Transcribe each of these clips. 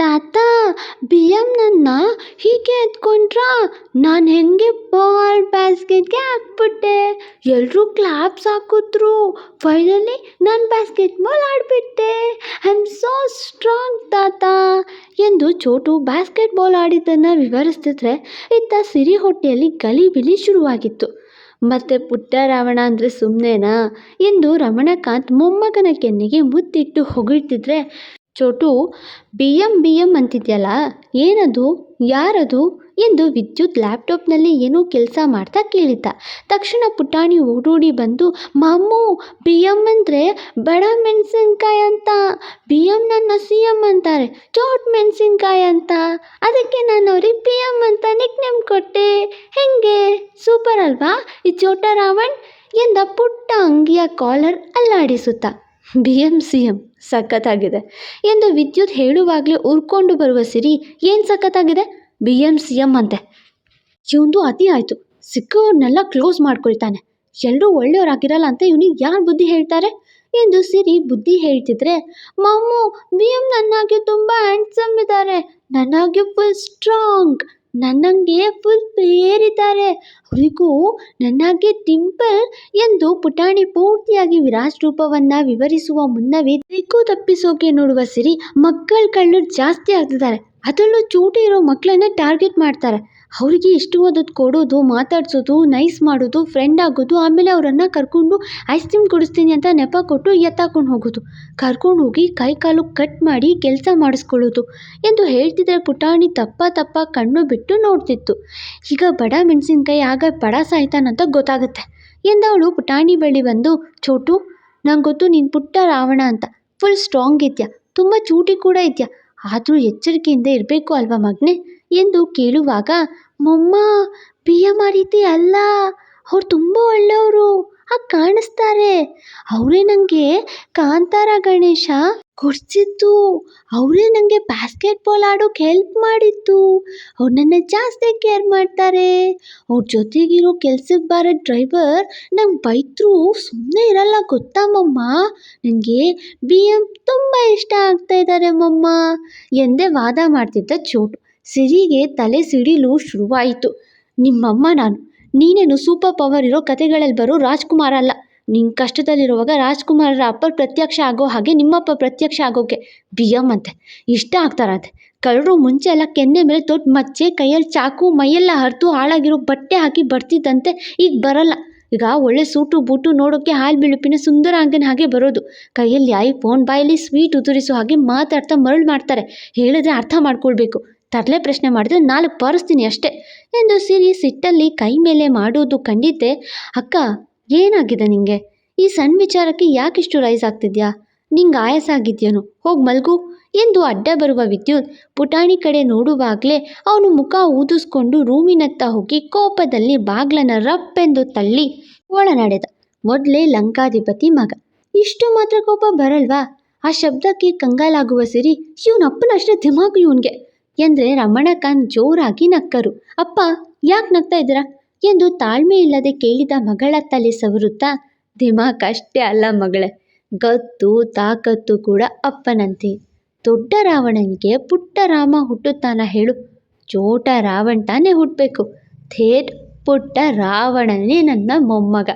ತಾತ B M ನನ್ನ ಹೀಗೆ ಎತ್ಕೊಂಡ್ರ ನಾನು ಹೆಂಗೆ ಬಾಲ್, ಬ್ಯಾಸ್ಕೆಟ್ಗೆ ಹಾಕ್ಬಿಟ್ಟೆ. ಎಲ್ಲರೂ ಕ್ಲಾಪ್ಸ್ ಹಾಕಿದ್ರು. ಫೈನಲಿ ನಾನು ಬ್ಯಾಸ್ಕೆಟ್ ಬಾಲ್ ಆಡಿಬಿಟ್ಟೆ. ಐ ಆಮ್ ಸೋ ಸ್ಟ್ರಾಂಗ್ ತಾತ ಎಂದು ಚೋಟು ಬ್ಯಾಸ್ಕೆಟ್ ಬಾಲ್ ಆಡಿದ್ದನ್ನು ವಿವರಿಸ್ತಿದ್ರೆ ಇತ್ತ ಸಿರಿ ಹೊಟ್ಟೆಯಲ್ಲಿ ಗಲಿಬಿಲಿ ಶುರುವಾಗಿತ್ತು. ಮತ್ತೆ ಪುಟ್ಟ ರಾವಣ ಅಂದರೆ ಸುಮ್ಮನೆನಾ ಎಂದು ರಮಣಕಾಂತ್ ಮೊಮ್ಮಗನ ಕೆನ್ನೆಗೆ ಮುತ್ತಿಟ್ಟು ಹೊಗಳ್ತಿದ್ರೆ Chotu B M B M ಅಂತಿದ್ಯಲ್ಲ, ಏನದು, ಯಾರದು ಎಂದು ವಿದ್ಯುತ್ ಲ್ಯಾಪ್ಟಾಪ್ನಲ್ಲಿ ಏನೋ ಕೆಲಸ ಮಾಡ್ತಾ ಕೇಳಿದ್ದ. ತಕ್ಷಣ ಪುಟಾಣಿ ಓಡೋಡಿ ಬಂದು, ಮಾಮು ಬಿ ಎಂ ಅಂದರೆ ಬಡ ಮೆಣಸಿನ್ಕಾಯಿ ಅಂತ ಬಿ ಎಂ ನನ್ನ ಸಿ ಎಂ ಅಂತಾರೆ, ಚೋಟ್ ಮೆಣಸಿನ್ಕಾಯಿ ಅಂತ, ಅದಕ್ಕೆ ನಾನು ಅವ್ರಿಗೆ ಬಿ ಎಂ ಅಂತ ನಿಕ್ ನೇಮ್ ಕೊಟ್ಟೆ, ಹೆಂಗೆ? ಸೂಪರ್ ಅಲ್ವಾ? ಈ ಚೋಟ ರಾವಣ್ ಎಂದ ಪುಟ್ಟ ಅಂಗಿಯ ಕಾಲರ್ ಅಲ್ಲಾಡಿಸುತ್ತ. ಬಿ ಎಂ ಸಿ ಎಂ ಸಖತ್ತಾಗಿದೆ. ಎಂದು ವಿದ್ಯುತ್ ಹೇಳುವಾಗಲೇ ಉರ್ಕೊಂಡು ಬರುವ ಸಿರಿ ಏನು ಸಖತ್ತಾಗಿದೆ? ಬಿ ಎಂ ಸಿ ಎಂ ಅಂತೆ. ಇವಂದು ಅತಿ ಆಯಿತು. ಸಿಕ್ಕವ್ರನ್ನೆಲ್ಲ ಕ್ಲೋಸ್ ಮಾಡ್ಕೊಳ್ತಾನೆ. ಎಲ್ಲರೂ ಒಳ್ಳೆಯವರಾಗಿರಲ್ಲ ಅಂತ ಇವನಿಗೆ ಯಾರು ಬುದ್ಧಿ ಹೇಳ್ತಾರೆ? ಎಂದು ಸಿರಿ ಬುದ್ಧಿ ಹೇಳ್ತಿದ್ರೆ ಮಾಮು ಬಿ ಎಂ ನನ್ನಾಗೆ ತುಂಬ ಹ್ಯಾಂಡ್ಸಮ್ ಇದ್ದಾರೆ ನನ್ನಾಗೆ ಫುಲ್ ಸ್ಟ್ರಾಂಗ್ ನನ್ನಂಗೆ ಫುಲ್ ಪ್ರಿಯರಿದ್ದಾರೆ ಅವರಿಗೂ ನನ್ನಾಗೆ ಟಿಂಪಲ್ ಎಂದು ಪುಟಾಣಿ ಪೂರ್ತಿಯಾಗಿ ವಿರಾಜ್ ರೂಪವನ್ನ ವಿವರಿಸುವ ಮುನ್ನವೇ ದಿಕ್ಕು ತಪ್ಪಿಸೋಕೆ ನೋಡುವ ಸಿರಿ ಮಕ್ಕಳ ಕಳ್ಳು ಜಾಸ್ತಿ ಆಗ್ತಿದ್ದಾರೆ. ಅದರಲ್ಲೂ ಚೂಟಿ ಇರೋ ಮಕ್ಕಳನ್ನ ಟಾರ್ಗೆಟ್ ಮಾಡ್ತಾರೆ. ಅವರಿಗೆ ಇಷ್ಟು ಓದೋದು ಕೊಡೋದು, ಮಾತಾಡ್ಸೋದು ನೈಸ್ ಮಾಡೋದು ಫ್ರೆಂಡ್ ಆಗೋದು, ಆಮೇಲೆ ಅವರನ್ನು ಕರ್ಕೊಂಡು ಐಸ್ ಕ್ರೀಮ್ ಕೊಡಿಸ್ತೀನಿ ಅಂತ ನೆಪ ಕೊಟ್ಟು ಎತ್ತಾಕೊಂಡು ಹೋಗೋದು. ಕರ್ಕೊಂಡು ಹೋಗಿ ಕೈ ಕಾಲು ಕಟ್ ಮಾಡಿ ಕೆಲಸ ಮಾಡಿಸ್ಕೊಳ್ಳೋದು. ಎಂದು ಹೇಳ್ತಿದ್ರೆ ಪುಟಾಣಿ ತಪ್ಪ ತಪ್ಪ ಕಣ್ಣು ಬಿಟ್ಟು ನೋಡ್ತಿತ್ತು. ಈಗ ಬಡ ಮೆಣಸಿನ್ಕಾಯಿ ಆಗ ಬಡ ಸಾಯ್ತಾನಂತ ಗೊತ್ತಾಗುತ್ತೆ. ಎಂದವಳು ಪುಟಾಣಿ ಬಳಿ ಬಂದು ಚೋಟು ನಂಗೆ ಗೊತ್ತು ನೀನು ಪುಟ್ಟ ರಾವಣ ಅಂತ. ಫುಲ್ ಸ್ಟ್ರಾಂಗ್ ಇದೆಯಾ. ತುಂಬ ಚೂಟಿ ಕೂಡ ಇದೆಯಾ. ಆದರೂ ಎಚ್ಚರಿಕೆಯಿಂದ ಇರಬೇಕು ಅಲ್ವಾ ಮಗನೇ? ಎಂದು ಕೇಳುವಾಗ, ಮೊಮ್ಮ ಪಿ ಎಂ ಆ ರೀತಿ ಅಲ್ಲ. ಅವ್ರು ತುಂಬ ಒಳ್ಳೆಯವರು. ಹಾಗೆ ಕಾಣಿಸ್ತಾರೆ. ಅವರೇ ನನಗೆ ಕಾಂತಾರ ಗಣೇಶ ಕೊಡಿಸಿದ್ದು. ಅವರೇ ನನಗೆ ಬ್ಯಾಸ್ಕೆಟ್ಬಾಲ್ ಆಡೋಕೆ ಹೆಲ್ಪ್ ಮಾಡಿದ್ದು. ಅವ್ರು ನನ್ನ ಜಾಸ್ತಿ ಕೇರ್ ಮಾಡ್ತಾರೆ. ಅವ್ರ ಜೊತೆಗಿರೋ ಕೆಲ್ಸಕ್ಕೆ ಬಾರೋ ಡ್ರೈವರ್ ನಂಗೆ ಬೈದ್ರು ಸುಮ್ಮನೆ ಇರಲ್ಲ ಗೊತ್ತಾ ಮಮ್ಮ? ನನಗೆ ಬಿ ಎಂ ತುಂಬ ಇಷ್ಟ ಆಗ್ತಾ ಇದ್ದಾರೆ ಮಮ್ಮ. ಎಂದೇ ವಾದ ಮಾಡ್ತಿದ್ದ ಚೋಟು. ಸಿರಿಗೆ ತಲೆ ಸಿಡಿಲು ಶುರುವಾಯಿತು. ನಿಮ್ಮಮ್ಮ ನಾನು ನೀನೇನು ಸೂಪರ್ ಪವರ್ ಇರೋ ಕತೆಗಳಲ್ಲಿ ಬರೋ ರಾಜ್ಕುಮಾರ ಅಲ್ಲ. ನಿನ್ನ ಕಷ್ಟದಲ್ಲಿರುವಾಗ ರಾಜ್ಕುಮಾರರ ಅಪ್ಪ ಪ್ರತ್ಯಕ್ಷ ಆಗೋ ಹಾಗೆ ನಿಮ್ಮಪ್ಪ ಪ್ರತ್ಯಕ್ಷ ಆಗೋಕೆ ಬಿ ಎಂ ಅಂತೆ. ಇಷ್ಟ ಆಗ್ತಾರಂತೆ ಕಳ್ಳರು ಮುಂಚೆ ಎಲ್ಲ ಕೆನ್ನೆ ಮೇಲೆ ದೊಡ್ಡ ಮಚ್ಚೆ, ಕೈಯಲ್ಲಿ ಚಾಕು, ಮೈಯೆಲ್ಲ ಹರಿದು ಹಾಳಾಗಿರೋ ಬಟ್ಟೆ ಹಾಕಿ ಬರ್ತಿದ್ದಂತೆ ಈಗ ಬರಲ್ಲ. ಈಗ ಒಳ್ಳೆ ಸೂಟು ಬೂಟು ನೋಡೋಕ್ಕೆ ಹಾಲು ಬಿಳುಪಿನ ಸುಂದರ ಅಂಗನ ಹಾಗೆ ಬರೋದು. ಕೈಯಲ್ಲಿ ಐಫೋನ್ ಬಾಯಲ್ಲಿ ಸ್ವೀಟ್ ಉದುರಿಸೋ ಹಾಗೆ ಮಾತಾಡ್ತಾ ಮರಳು ಮಾಡ್ತಾರೆ. ಹೇಳಿದ್ರೆ ಅರ್ಥ ಮಾಡ್ಕೊಳ್ಬೇಕು. ತರಲೆ ಪ್ರಶ್ನೆ ಮಾಡಿದ್ರೆ, ನಾಲ್ಕು ಪಾರಿಸ್ತೀನಿ ಅಷ್ಟೇ. ಎಂದು ಸಿರಿ ಸಿಟ್ಟಲ್ಲಿ ಕೈ ಮೇಲೆ ಮಾಡೋದು ಕಂಡಿದ್ದೆ, ಅಕ್ಕ, ಏನಾಗಿದೆ ನಿಂಗೆ? ಈ ಸಣ್ಣ ವಿಚಾರಕ್ಕೆ ಯಾಕಿಷ್ಟು ರೈಸ್ ಆಗ್ತಿದ್ಯಾ? ನಿಂಗೆ ಆಯಾಸ ಆಗಿದ್ಯೇನು? ಹೋಗಿ ಮಲ್ಗು. ಎಂದು ಅಡ್ಡ ಬರುವ ವಿದ್ಯುತ್ ಪುಟಾಣಿ ಕಡೆ ನೋಡುವಾಗಲೇ ಅವನು ಮುಖ ಊದಿಸ್ಕೊಂಡು ರೂಮಿನತ್ತ ಹೋಗಿ ಕೋಪದಲ್ಲಿ ಬಾಗ್ಲನ್ನು ರಪ್ಪೆಂದು ತಳ್ಳಿ ಒಳನಾಡಿದ. ನಡೆದ ಮೊದಲೇ ಲಂಕಾಧಿಪತಿ ಮಗ. ಇಷ್ಟು ಮಾತ್ರ ಕೋಪ ಬರಲ್ವಾ? ಆ ಶಬ್ದಕ್ಕೆ ಕಂಗಾಲಾಗುವ ಸಿರಿ ಇವನಪ್ಪನಷ್ಟೇ ದಿಮಾಗು ಇವನಿಗೆ. ಎಂದರೆ ರಮಣಕಾಂತ್ ಜೋರಾಗಿ ನಕ್ಕರು. ಅಪ್ಪ, ಯಾಕೆ ನಗ್ತಾ ಇದ್ದೀರಾ? ಎಂದು ತಾಳ್ಮೆ ಇಲ್ಲದೆ ಕೇಳಿದ ಮಗಳ ತಲೆ ಸವರುತ್ತಾ, ದಿಮಾಕ್ ಅಷ್ಟೇ ಅಲ್ಲ ಮಗಳೇ ಗತ್ತು ತಾಕತ್ತು ಕೂಡ ಅಪ್ಪನಂತೆ. ದೊಡ್ಡ ರಾವಣನಿಗೆ ಪುಟ್ಟ ರಾಮ ಹುಟ್ಟುತ್ತಾನ ಹೇಳು. ಚೋಟ ರಾವಣ್ ತಾನೇ ಹುಟ್ಟಬೇಕು ಥೇಟ್ ಪುಟ್ಟ ರಾವಣನೇ ನನ್ನ ಮೊಮ್ಮಗ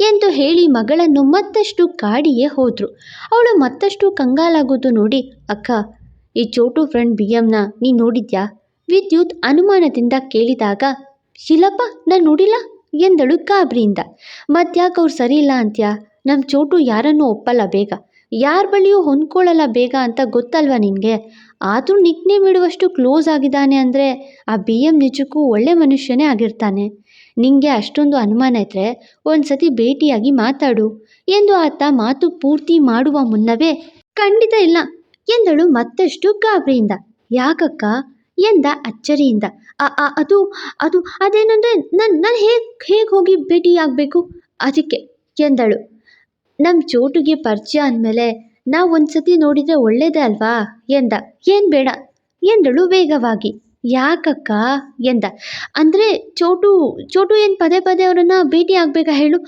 ಎಂದು ಹೇಳಿ ಮಗಳನ್ನು ಮತ್ತಷ್ಟು ಕಾಡಿಯೇ ಹೋದರು. ಅವಳು ಮತ್ತಷ್ಟು ಕಂಗಾಲಾಗೋದು ನೋಡಿ, ಅಕ್ಕ ಈ ಚೋಟು ಫ್ರೆಂಡ್ ಬಿ ಎಮ್ನ ನೀನು ನೋಡಿದ್ಯಾ? ವಿದ್ಯುತ್ ಅನುಮಾನದಿಂದ ಕೇಳಿದಾಗ, ಶಿಲಪ್ಪ, ನಾನು ನೋಡಿಲ್ಲ ಎಂದಳು ಗಾಬರಿಯಿಂದ. ಮತ್ತ್ಯಾಕೆ ಅವ್ರು ಸರಿ ಇಲ್ಲ ಅಂತ್ಯಾ? ನಮ್ಮ ಚೋಟು ಯಾರನ್ನು ಒಪ್ಪಲ್ಲ ಬೇಗ. ಯಾರ ಬಳಿಯೂ ಹೊಂದ್ಕೊಳ್ಳಲ್ಲ ಬೇಗ ಅಂತ ಗೊತ್ತಲ್ವಾ ನಿನಗೆ? ಆದರೂ ನಿಕ್ನೇಮ್ ಬಿಡುವಷ್ಟು ಕ್ಲೋಸ್ ಆಗಿದ್ದಾನೆ ಅಂದರೆ ಆ ಬಿ ಎಂ ನಿಜಕ್ಕೂ ಒಳ್ಳೆ ಮನುಷ್ಯನೇ ಆಗಿರ್ತಾನೆ. ನಿಂಗೆ ಅಷ್ಟೊಂದು ಅನುಮಾನ ಇದ್ದರೆ ಒಂದು ಸತಿ ಭೇಟಿಯಾಗಿ ಮಾತಾಡು ಎಂದು ಆತ ಮಾತು ಪೂರ್ತಿ ಮಾಡುವ ಮುನ್ನವೇ ಖಂಡಿತ ಇಲ್ಲ. ಎಂದಳು ಮತ್ತಷ್ಟು ಗಾಬರಿಯಿಂದ. ಯಾಕಕ್ಕ? ಎಂದ ಅಚ್ಚರಿಯಿಂದ. "ಅ- ಅ- ಅದು ಅದು, ಅದೇನಂದರೆ ನಾನು ನಾನು ಹೇಗೆ ಹೇಗೆ ಹೋಗಿ ಭೇಟಿಯಾಗಬೇಕು? ಅದಕ್ಕೆ ಎಂದಳು. ನಮ್ಮ ಚೋಟುಗೆ ಪರಿಚಯ ಅಂದಮೇಲೆ ನಾವು ಒಂದ್ಸತಿ ನೋಡಿದ್ರೆ ಒಳ್ಳೇದೇ ಅಲ್ವಾ? ಎಂದ. ಏನ್ ಬೇಡ? ಎಂದಳು ವೇಗವಾಗಿ. ಯಾಕಕ್ಕ ಎಂದ. ಅಂದರೆ ಚೋಟು ಚೋಟು ಏನು ಪದೇ ಪದೇ ಅವರನ್ನು ಭೇಟಿ ಆಗಬೇಕಾ ಹೇಳು?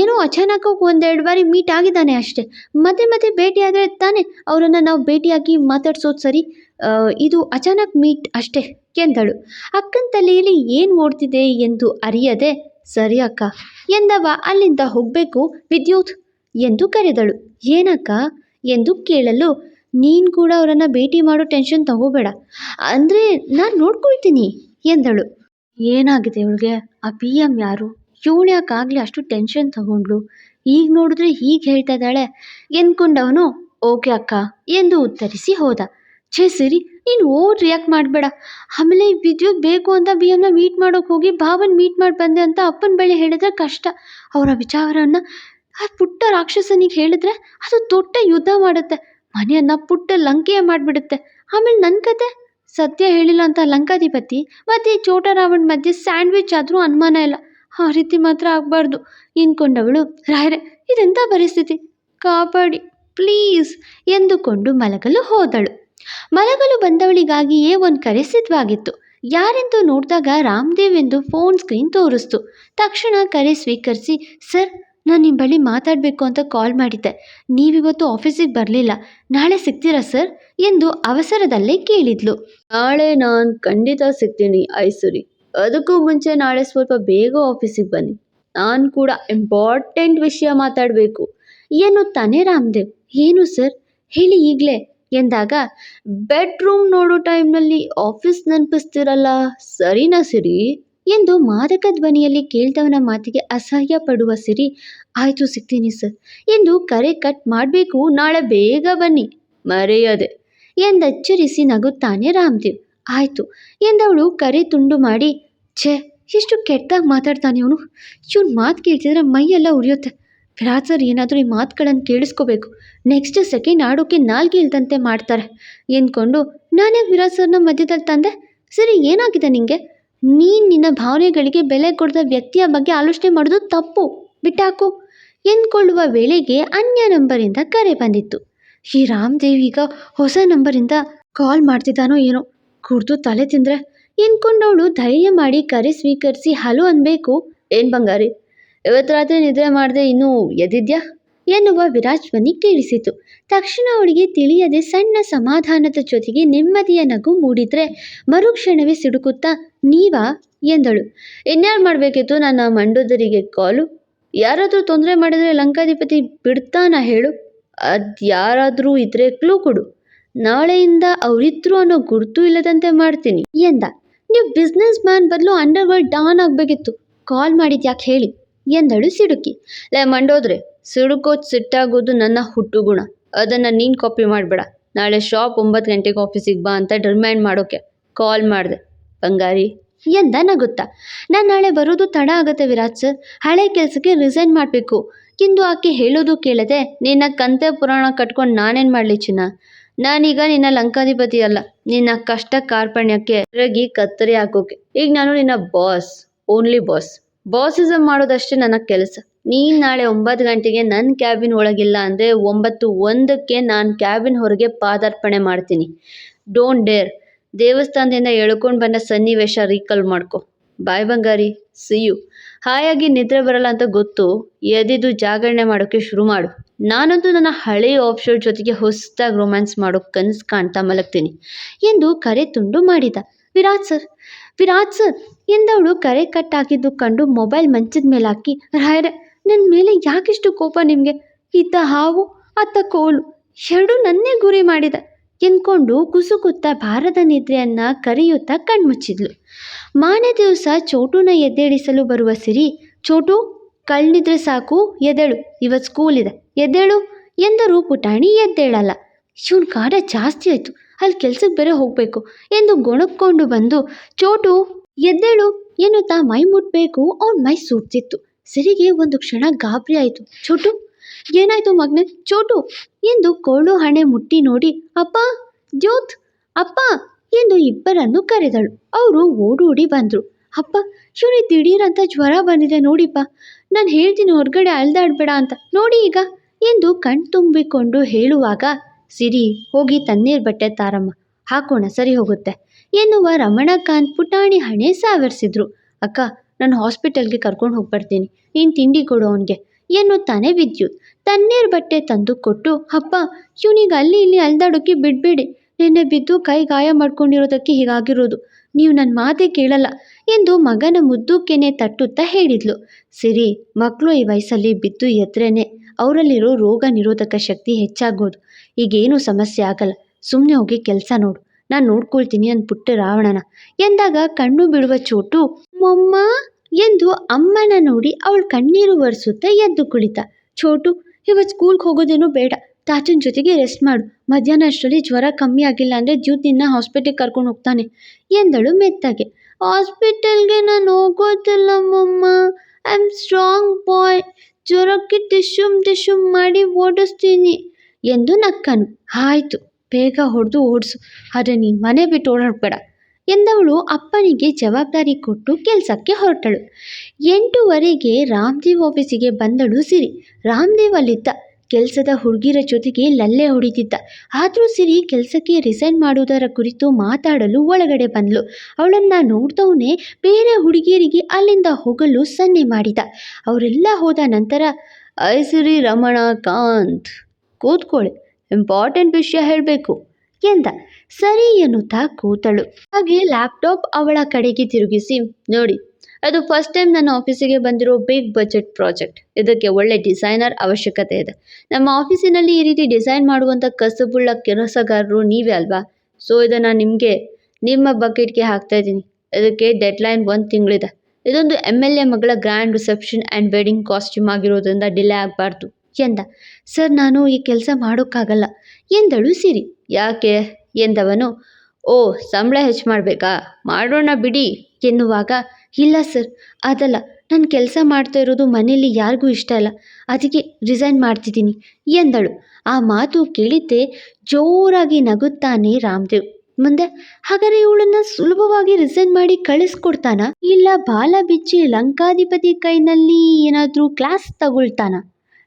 ಏನೋ ಅಚಾನಕ್ ಒಂದೆರಡು ಬಾರಿ ಮೀಟ್ ಆಗಿದ್ದಾನೆ ಅಷ್ಟೇ. ಮತ್ತೆ ಮತ್ತೆ ಭೇಟಿ ಆದರೆ ತಾನೇ ಅವರನ್ನು ನಾವು ಭೇಟಿಯಾಗಿ ಮಾತಾಡ್ಸೋದು ಸರಿ? ಇದು ಅಚಾನಕ್ ಮೀಟ್ ಅಷ್ಟೇ ಎಂದಳು. ಅಕ್ಕನ ತಲೆಯಲ್ಲಿ ಏನು ಓಡ್ತಿದೆ ಎಂದು ಅರಿಯದೆ, ಸರಿ ಅಕ್ಕ, ಎಂದವ, ಅಲ್ಲಿಂದ ಹೋಗಬೇಕು ವಿದ್ಯುತ್? ಎಂದು ಕರೆದಳು. ಏನಕ್ಕ? ಎಂದು ಕೇಳಲು ನೀನು ಕೂಡ ಅವರನ್ನು ಭೇಟಿ ಮಾಡೋ ಟೆನ್ಷನ್ ತಗೋಬೇಡ. ಅಂದರೆ ನಾನು ನೋಡ್ಕೊಳ್ತೀನಿ, ಎಂದಳು. ಏನಾಗಿದೆ ಇವಳಿಗೆ ಆ ಪಿ ಎಂ ಯಾರು? ಇವಳು ಯಾಕಾಗಲಿ ಅಷ್ಟು ಟೆನ್ಷನ್ ತಗೊಂಡ್ಳು? ಈಗ ನೋಡಿದ್ರೆ ಹೀಗೆ ಹೇಳ್ತಾ ಇದ್ದಾಳೆ. ಎಂದ್ಕೊಂಡವನು, ಓಕೆ ಅಕ್ಕ, ಎಂದು ಉತ್ತರಿಸಿ ಹೋದ. ಛೇ ಸಿರಿ, ನೀನು ಓಡ್ ರಿಯಾಕ್ಟ್ ಮಾಡಬೇಡ. ಆಮೇಲೆ ವಿದ್ಯುತ್ ಬೇಕು ಅಂತ ಬಿ ಎಮ್ನ ಮೀಟ್ ಮಾಡೋಕೆ ಹೋಗಿ ಭಾವನ್ ಮೀಟ್ ಮಾಡಿ ಬಂದೆ ಅಂತ ಅಪ್ಪನ ಬಳಿ ಹೇಳಿದ್ರೆ ಕಷ್ಟ. ಅವರ ವಿಚಾರವನ್ನು ಆ ಪುಟ್ಟ ರಾಕ್ಷಸನಿಗೆ ಹೇಳಿದ್ರೆ ಅದು ದೊಡ್ಡ ಯುದ್ಧ ಮಾಡುತ್ತೆ. ಮನೆಯನ್ನ ಪುಟ್ಟ ಲಂಕೆಯ ಮಾಡಿಬಿಡುತ್ತೆ. ಆಮೇಲೆ ನನ್ನ ಕತೆ? ಸತ್ಯ ಹೇಳಿಲ್ಲ ಅಂತ ಲಂಕಾಧಿಪತಿ, ಮತ್ತು ಈ ಚೋಟ ರಾವಣ ಮಧ್ಯೆ ಸ್ಯಾಂಡ್ವಿಚ್ ಆದರೂ ಅನುಮಾನ ಇಲ್ಲ. ಆ ರೀತಿ ಮಾತ್ರ ಆಗಬಾರ್ದು ಎಂದ್ಕೊಂಡವಳು ರಾಯರೇ ಇದೆಂಥ ಪರಿಸ್ಥಿತಿ? ಕಾಪಾಡಿ, ಪ್ಲೀಸ್, ಎಂದುಕೊಂಡು ಮಲಗಲು ಹೋದಳು. ಮಲಗಲು ಬಂದವಳಿಗಾಗಿಯೇ ಒಂದು ಕರೆ ಸಿದ್ಧವಾಗಿತ್ತು. ಯಾರೆಂದು ನೋಡಿದಾಗ ರಾಮದೇವ್ ಎಂದು ಫೋನ್ ಸ್ಕ್ರೀನ್ ತೋರಿಸ್ತು. ತಕ್ಷಣ ಕರೆ ಸ್ವೀಕರಿಸಿ, ಸರ್ ನಾನು ನಿಮ್ಮ ಬಳಿ ಮಾತಾಡಬೇಕು ಅಂತ ಕಾಲ್ ಮಾಡಿದ್ದೆ. ನೀವಿವತ್ತು ಆಫೀಸಿಗೆ ಬರಲಿಲ್ಲ. ನಾಳೆ ಸಿಗ್ತೀರಾ ಸರ್? ಎಂದು ಅವಸರದಲ್ಲೇ ಕೇಳಿದ್ಲು. ನಾಳೆ ನಾನು ಖಂಡಿತ ಸಿಗ್ತೀನಿ, ಐಸುರಿ. ಅದಕ್ಕೂ ಮುಂಚೆ ನಾಳೆ ಸ್ವಲ್ಪ ಬೇಗ ಆಫೀಸಿಗೆ ಬನ್ನಿ. ನಾನು ಕೂಡ ಇಂಪಾರ್ಟೆಂಟ್ ವಿಷಯ ಮಾತಾಡಬೇಕು. ಏನು ತಾನೇ ರಾಮದೇವ್? ಏನು ಸರ್? ಹೇಳಿ ಈಗಲೇ ಎಂದಾಗ, ಬೆಡ್ರೂಮ್ ನೋಡೋ ಟೈಮ್ನಲ್ಲಿ ಆಫೀಸ್ ನೆನಪಿಸ್ತಿರಲ್ಲ. ಸರಿನಾ ಸಿರಿ? ಎಂದು ಮಾದಕ ಧ್ವನಿಯಲ್ಲಿ ಕೇಳ್ದವನ ಮಾತಿಗೆ ಅಸಹ್ಯ ಪಡುವ ಸಿರಿ, ಆಯಿತು ಸಿಗ್ತೀನಿ ಸರ್ ಎಂದು ಕರೆ ಕಟ್ ಮಾಡಬೇಕು, ನಾಳೆ ಬೇಗ ಬನ್ನಿ. ಮರೆಯದೆ ಎಂದಚ್ಚರಿಸಿ ನಗುತ್ತಾನೆ ರಾಮದೇವ್. ಆಯಿತು ಎಂದವಳು ಕರೆ ತುಂಡು ಮಾಡಿ, ಛೇ ಎಷ್ಟು ಕೆಟ್ಟದಾಗಿ ಮಾತಾಡ್ತಾನೆ ಅವನು ಇವ್ನ ಮಾತು ಕೇಳ್ತಿದ್ರೆ ಮೈಯೆಲ್ಲ ಉರಿಯುತ್ತೆ. ಬೇಡ ಸರ್, ಏನಾದರೂ ಈ ಮಾತುಗಳನ್ನು ಕೇಳಿಸ್ಕೋಬೇಕು. ನೆಕ್ಸ್ಟ್ ಸೆಕೆಂಡ್ ಆಡೋಕೆ ನಾಲ್ಗೆ ಇಲ್ದಂತೆ ಮಾಡ್ತಾರೆ ಎಂದ್ಕೊಂಡು, ನಾನೇ ವಿರಾಜ್ ಸರ್ನ ಮಧ್ಯದಲ್ಲಿ ತಂದೆ. ಸರಿ, ಏನಾಗಿದೆ ನಿನಗೆ ನೀನು ನಿನ್ನ ಭಾವನೆಗಳಿಗೆ ಬೆಲೆ ಕೊಡದ ವ್ಯಕ್ತಿಯ ಬಗ್ಗೆ ಆಲೋಚನೆ ಮಾಡೋದು ತಪ್ಪು. ಬಿಟ್ಟಾಕು. ಎಂದ್ಕೊಳ್ಳುವ ವೇಳೆಗೆ ಅನ್ಯ ನಂಬರಿಂದ ಕರೆ ಬಂದಿತ್ತು. ಈ ರಾಮದೇವ್ ಈಗ ಹೊಸ ನಂಬರಿಂದ ಕಾಲ್ ಮಾಡ್ತಿದ್ದಾನೋ ಏನೋ. ಕುಡ್ದು ತಲೆ ತಿಂದರೆ. ಎಂದ್ಕೊಂಡವಳು ಧೈರ್ಯ ಮಾಡಿ ಕರೆ ಸ್ವೀಕರಿಸಿ, ಹಲೋ ಅನ್ಬೇಕು. ಏನು ಬಂಗಾರಿ? ಇವತ್ತು ರಾತ್ರಿ ನಿದ್ರೆ ಮಾಡದೆ ಇನ್ನೂ ಎದ್ದಿದ್ಯಾ? ಎನ್ನುವ ವಿರಾಜ್ವನಿ ಕೇಳಿಸಿತು. ತಕ್ಷಣ ಅವಳಿಗೆ ತಿಳಿಯದೆ ಸಣ್ಣ ಸಮಾಧಾನದ ಜೊತೆಗೆ ನೆಮ್ಮದಿಯ ನಗು ಮೂಡಿದ್ರೆ ಮರುಕ್ಷಣವೇ ಸಿಡುಕುತ್ತಾ, ನೀವಾ? ಎಂದಳು. ಇನ್ಯಾರು ಮಾಡಬೇಕಿತ್ತು? ನನ್ನ ಮಂಡೋದರಿಗೆ ಕಾಲು. ಯಾರಾದರೂ ತೊಂದರೆ ಮಾಡಿದರೆ ಲಂಕಾಧಿಪತಿ ಬಿಡ್ತಾನ ಹೇಳು. ಅದ್ಯಾರಾದರೂ ಇದ್ರೆ ಕ್ಲೂ ಕೊಡು. ನಾಳೆಯಿಂದ ಅವರಿದ್ರು ಅನ್ನೋ ಗುರುತು ಇಲ್ಲದಂತೆ ಮಾಡ್ತೀನಿ ಎಂದ. ನೀವು ಬಿಸ್ನೆಸ್ ಮ್ಯಾನ್ ಬದಲು ಅಂಡರ್ ವರ್ಲ್ಡ್ ಡಾನ್ ಆಗಬೇಕಿತ್ತು. ಕಾಲ್ ಮಾಡಿದ್ಯಾಕೆ ಹೇಳಿ. ಎಂದಳು ಸಿಡುಕಿ. ಲೇ ಮಂಡೋದ್ರೆ, ಸಿಡುಕೋ ಸಿಟ್ಟಾಗೋದು ನನ್ನ ಹುಟ್ಟು ಗುಣ ಅದನ್ನು ನೀನು ಕಾಪಿ ಮಾಡಬೇಡ. ನಾಳೆ ಶಾಪ್ ಒಂಬತ್ತು ಗಂಟೆಗೆ ಆಫೀಸಿಗೆ ಬಾ ಅಂತ ಡಿಮ್ಯಾಂಡ್ ಮಾಡೋಕೆ ಕಾಲ್ ಮಾಡಿದೆ. ಬಂಗಾರಿ. ಎಂದ ನಗುತ್ತಾ. ನಾನು ನಾಳೆ ಬರೋದು ತಡ ಆಗುತ್ತೆ ವಿರಾಜ್ ಸರ್. ಹಳೆ ಕೆಲಸಕ್ಕೆ ರಿಸೈನ್ ಮಾಡಬೇಕು. ಎಂದು ಆಕೆ ಹೇಳೋದು ಕೇಳದೆ ನಿನ್ನ ಕಂತೆ ಪುರಾಣ ಕಟ್ಕೊಂಡು ನಾನೇನು ಮಾಡಲಿ ಚಿನ್ನ? ನಾನೀಗ ನಿನ್ನ ಲಂಕಾಧಿಪತಿ ಅಲ್ಲ. ನಿನ್ನ ಕಷ್ಟ ಕಾರ್ಪಣ್ಯಕ್ಕೆ ರಗಿ ಕತ್ತರಿ ಹಾಕೋಕೆ. ಈಗ ನಾನು ನಿನ್ನ ಬಾಸ್ ಓನ್ಲಿ ಬಾಸ್ ಬಾಸಿಸಮ್ ಮಾಡೋದಷ್ಟೇ ನನ್ನ ಕೆಲಸ. ನೀನು ನಾಳೆ ಒಂಬತ್ತು ಗಂಟೆಗೆ ನನ್ನ ಕ್ಯಾಬಿನ್ ಒಳಗಿಲ್ಲ ಅಂದರೆ ಒಂಬತ್ತು ಒಂದಕ್ಕೆ ನಾನು ಕ್ಯಾಬಿನ್ ಹೊರಗೆ ಪಾದಾರ್ಪಣೆ ಮಾಡ್ತೀನಿ. ಡೋಂಟ್ ಡೇರ್ ದೇವಸ್ಥಾನದಿಂದ ಎಳ್ಕೊಂಡು ಬಂದ ಸನ್ನಿವೇಶ ರೀಕಲ್ ಮಾಡ್ಕೊ. ಬಾಯ್ ಬಂಗಾರಿ. ಸಿ ಯು ಹಾಯಾಗಿ ನಿದ್ರೆ ಬರಲ್ಲ ಅಂತ ಗೊತ್ತು. ಎದಿದು ಜಾಗರಣೆ ಮಾಡೋಕ್ಕೆ ಶುರು ಮಾಡು. ನಾನಂತೂ ನನ್ನ ಹಳೆಯ ಆಪ್ಷನ್ ಜೊತೆಗೆ ಹೊಸದಾಗಿ ರೊಮ್ಯಾನ್ಸ್ ಮಾಡೋ ಕನಸು ಕಾಣ್ತಾ ಮಲಗ್ತೀನಿ. ಎಂದು ಕರೆ ತುಂಡು ಮಾಡಿದ. ವಿರಾಟ್ ಸರ್. ವಿರಾಜ್ ಸರ್, ಎಂದವಳು ಕರೆ ಕಟ್ ಕಂಡು ಮೊಬೈಲ್ ಮಂಚದ ಮೇಲೆ ಹಾಕಿ, ರಾಯರ ನನ್ನ ಮೇಲೆ ಯಾಕಿಷ್ಟು ಕೋಪ ನಿಮಗೆ? ಇದ್ದ ಹಾವು ಅತ್ತ ಕೋಲು, ಎರಡೂ ನನ್ನೇ ಗುರಿ ಮಾಡಿದ, ಎಂದ್ಕೊಂಡು ಕುಸುಕುತ್ತಾ ಭಾರದ ನಿದ್ರೆಯನ್ನ ಕರೆಯುತ್ತಾ ಕಣ್ಮುಚ್ಚಿದ್ಲು. ಮಾನೆ ದಿವಸ ಚೋಟುನ ಎದ್ದೇಳಿಸಲು ಬರುವ ಸಿರಿ, ಚೋಟು ಕಳ್ನಿದ್ರೆ ಸಾಕು, ಎದ್ದೇಳು ಇವತ್ತು ಸ್ಕೂಲ್ ಇದೆ, ಎದ್ದೇಳು ಎಂದರೂ ಪುಟಾಣಿ ಎದ್ದೇಳಲ್ಲ. ಇವನ್ ಕಾಡ ಜಾಸ್ತಿ ಆಯಿತು. ಅಲ್ಲಿ ಕೆಲ್ಸಕ್ಕೆ ಬೇರೆ ಹೋಗಬೇಕು ಎಂದು ಗೊಣಕ್ಕೊಂಡು ಬಂದು ಚೋಟು ಎದ್ದೇಳು ಎನ್ನುತ್ತಾ ಮೈ ಮುಟ್ಬೇಕು ಅವನ ಮೈ ಸುಡ್ತಿತ್ತು. ಸಿರಿಗೆ ಒಂದು ಕ್ಷಣ ಗಾಬರಿ ಆಯಿತು. ಚೋಟು, ಏನಾಯ್ತು ಮಗ್ನೆ? ಚೋಟು ಎಂದು ಕೋಳು ಹಣೆ ಮುಟ್ಟಿ ನೋಡಿ, ಅಪ್ಪ, ಜ್ಯೋತ್, ಅಪ್ಪ ಎಂದು ಇಬ್ಬರನ್ನು ಕರೆದಳು. ಅವರು ಓಡೋಡಿ ಬಂದರು. ಅಪ್ಪ, ಶುರಿ ದಿಢೀರಂತ ಜ್ವರ ಬಂದಿದೆ ನೋಡಿಪ್ಪ. ನಾನು ಹೇಳ್ತೀನಿ ಹೊರಗಡೆ ಅಲ್ದಾಡ್ಬೇಡ ಅಂತ. ನೋಡಿ ಈಗ ಎಂದು ಕಣ್ತುಂಬಿಕೊಂಡು ಹೇಳುವಾಗ ಸಿರಿ ಹೋಗಿ ತಣ್ಣೀರ್ ಬಟ್ಟೆ ತಾರಮ್ಮ, ಹಾಕೋಣ, ಸರಿ ಹೋಗುತ್ತೆ. ಎನ್ನುವ ರಮಣಕಾಂತ್ ಪುಟಾಣಿ ಹಣೆ ಸಾವರಿಸಿದ್ರು. ಅಕ್ಕ, ನಾನು ಹಾಸ್ಪಿಟಲ್ಗೆ ಕರ್ಕೊಂಡು ಹೋಗ್ಬರ್ತೀನಿ, ನೀನು ತಿಂಡಿ ಕೊಡು ಅವನಿಗೆ, ಎನ್ನುತ್ತಾನೆ ವಿದ್ಯುತ್. ತಣ್ಣೀರ್ ಬಟ್ಟೆ ತಂದು ಕೊಟ್ಟು, ಅಪ್ಪ, ಇವನಿಗೆ ಅಲ್ಲಿ ಇಲ್ಲಿ ಅಲ್ದಾಡೋಕೆ ಬಿಡಬೇಡಿ. ನಿನ್ನೆ ಬಿದ್ದು ಕೈ ಗಾಯ ಮಾಡ್ಕೊಂಡಿರೋದಕ್ಕೆ ಹೀಗಾಗಿರೋದು. ನೀವು ನನ್ನ ಮಾತೇ ಕೇಳಲ್ಲ ಎಂದು ಮಗನ ಮುದ್ದು ಕೆನೆ ತಟ್ಟುತ್ತಾ ಹೇಳಿದ್ಲು. ಸಿರಿ ಮಕ್ಕಳು ಈ ವಯಸ್ಸಲ್ಲಿ ಬಿದ್ದು ಎದ್ರೇನೆ, ಅವರಲ್ಲಿರೋ ರೋಗ ನಿರೋಧಕ ಶಕ್ತಿ ಹೆಚ್ಚಾಗೋದು. ಈಗೇನು ಸಮಸ್ಯೆ ಆಗಲ್ಲ. ಸುಮ್ಮನೆ ಹೋಗಿ ಕೆಲಸ ನೋಡು. ನಾನು ನೋಡ್ಕೊಳ್ತೀನಿ ಪುಟ್ಟ ರಾವಣನ. ಎಂದಾಗ ಕಣ್ಣು ಬಿಡುವ ಚೋಟು, ಮೊಮ್ಮ ಎಂದು ಅಮ್ಮನ ನೋಡಿ ಅವಳು ಕಣ್ಣೀರು ಒರೆಸುತ್ತಾ ಎದ್ದು ಕುಳಿತ. ಚೋಟು ಇವತ್ತು ಸ್ಕೂಲ್ಗೆ ಹೋಗೋದೇನೋ ಬೇಡ. ತಾತನ ಜೊತೆಗೆ ರೆಸ್ಟ್ ಮಾಡು. ಮಧ್ಯಾಹ್ನ ಅಷ್ಟರಲ್ಲಿ ಜ್ವರ ಕಮ್ಮಿ ಆಗಿಲ್ಲ ಅಂದರೆ ಜ್ಯೂತ್ ನಿನ್ನ ಹಾಸ್ಪಿಟಲ್ಗೆ ಕರ್ಕೊಂಡು ಹೋಗ್ತಾನೆ ಎಂದಳು ಮೆತ್ತಗೆ. ಹಾಸ್ಪಿಟಲ್ಗೆ ನಾನು ಹೋಗೋದಿಲ್ಲ ಮೊಮ್ಮ. ಐ ಆಮ್ ಸ್ಟ್ರಾಂಗ್ ಬಾಯ್ ಜ್ವರಕ್ಕೆ ಟಿಶುಮ್ ಟಿಶುಮ್ ಮಾಡಿ ಓಡಿಸ್ತೀನಿ. ಎಂದು ನಕ್ಕನು. ಆಯಿತು, ಬೇಗ ಹೊಡೆದು ಓಡಿಸು. ಆದರೆ ನೀನು ಮನೆ ಬಿಟ್ಟು ಓಡಾಡಬೇಡ ಎಂದವಳು ಅಪ್ಪನಿಗೆ ಜವಾಬ್ದಾರಿ ಕೊಟ್ಟು ಕೆಲಸಕ್ಕೆ ಹೊರಟಳು. ಎಂಟೂವರೆಗೆ ರಾಮದೇವ್ ಆಫೀಸಿಗೆ ಬಂದಳು ಸಿರಿ. ರಾಮದೇವ್ ಅಲ್ಲಿದ್ದ ಕೆಲಸದ ಹುಡುಗಿರ ಜೊತೆಗೆ ಲಲ್ಲೆ ಹೊಡಿತಿದ್ದ. ಆದರೂ ಸಿರಿ ಕೆಲಸಕ್ಕೆ ರಿಸೈನ್ ಮಾಡುವುದರ ಕುರಿತು ಮಾತಾಡಲು ಒಳಗಡೆ ಬಂದಳು ಅವಳನ್ನು ನೋಡ್ದವನೇ ಬೇರೆ ಹುಡುಗಿಯರಿಗೆ ಅಲ್ಲಿಂದ ಹೋಗಲು ಸನ್ನೆ ಮಾಡಿದ. ಅವರೆಲ್ಲ ಹೋದ ನಂತರ, ಐ ಸಿರಿ ರಮಣಕಾಂತ್ ಕೂತ್ಕೊಳ್ಳಿ ಇಂಪಾರ್ಟೆಂಟ್ ವಿಷಯ ಹೇಳಬೇಕು ಎಂದ. ಸರಿ ಎನ್ನುತ್ತಾ ಕೂತಳು. ಹಾಗೆ ಲ್ಯಾಪ್ಟಾಪ್ ಅವಳ ಕಡೆಗೆ ತಿರುಗಿಸಿ, ನೋಡಿ, ಅದು ಫಸ್ಟ್ ಟೈಮ್ ನನ್ನ ಆಫೀಸಿಗೆ ಬಂದಿರೋ ಬಿಗ್ ಬಜೆಟ್ ಪ್ರಾಜೆಕ್ಟ್ ಇದಕ್ಕೆ ಒಳ್ಳೆ ಡಿಸೈನರ್ ಅವಶ್ಯಕತೆ ಇದೆ. ನಮ್ಮ ಆಫೀಸಿನಲ್ಲಿ ಈ ರೀತಿ ಡಿಸೈನ್ ಮಾಡುವಂಥ ಕಸಬುಳ್ಳ ಕೆಲಸಗಾರರು ನೀವೇ ಅಲ್ವಾ? ಸೊ ಇದನ್ನು ನಿಮಗೆ, ನಿಮ್ಮ ಬಕೆಟ್ಗೆ ಹಾಕ್ತಾ ಇದ್ದೀನಿ. ಇದಕ್ಕೆ ಡೆಡ್ಲೈನ್ ಒಂದು ತಿಂಗಳಿದೆ. ಇದೊಂದು ಎಂ ಎಲ್ ಎ ಮಗಳ grand reception and wedding costume ಆಗಿರೋದ್ರಿಂದ ಡಿಲೇ ಆಗಬಾರ್ದು. ಎಂದ. ಸರ್, ನಾನು ಈ ಕೆಲಸ ಮಾಡೋಕ್ಕಾಗಲ್ಲ. ಎಂದಳು ಸಿರಿ. ಯಾಕೆ? ಎಂದವನು. ಓ, ಸಂಬಳ ಹೆಚ್ಚು ಮಾಡಬೇಕಾ? ಮಾಡೋಣ ಬಿಡಿ. ಎನ್ನುವಾಗ, ಇಲ್ಲ ಸರ್, ಅದಲ್ಲ. ನಾನು ಕೆಲಸ ಮಾಡ್ತಾ ಇರೋದು ಮನೆಯಲ್ಲಿ ಯಾರಿಗೂ ಇಷ್ಟ ಇಲ್ಲ ಅದಕ್ಕೆ ರಿಸೈನ್ ಮಾಡ್ತಿದ್ದೀನಿ. ಎಂದಳು. ಆ ಮಾತು ಕೇಳಿದ್ದೆ ಜೋರಾಗಿ ನಗುತ್ತಾನೆ ರಾಮದೇವ್. ಮುಂದೆ, ಹಾಗಾದ್ರೆ ಇವಳನ್ನ ಸುಲಭವಾಗಿ ರಿಸೈನ್ ಮಾಡಿ ಕಳಿಸ್ಕೊಡ್ತಾನ? ಇಲ್ಲ, ಬಾಲ ಬಿಚ್ಚಿ ಲಂಕಾಧಿಪತಿ ಕೈನಲ್ಲಿ ಏನಾದರೂ ಕ್ಲಾಸ್ ತಗೊಳ್ತಾನ?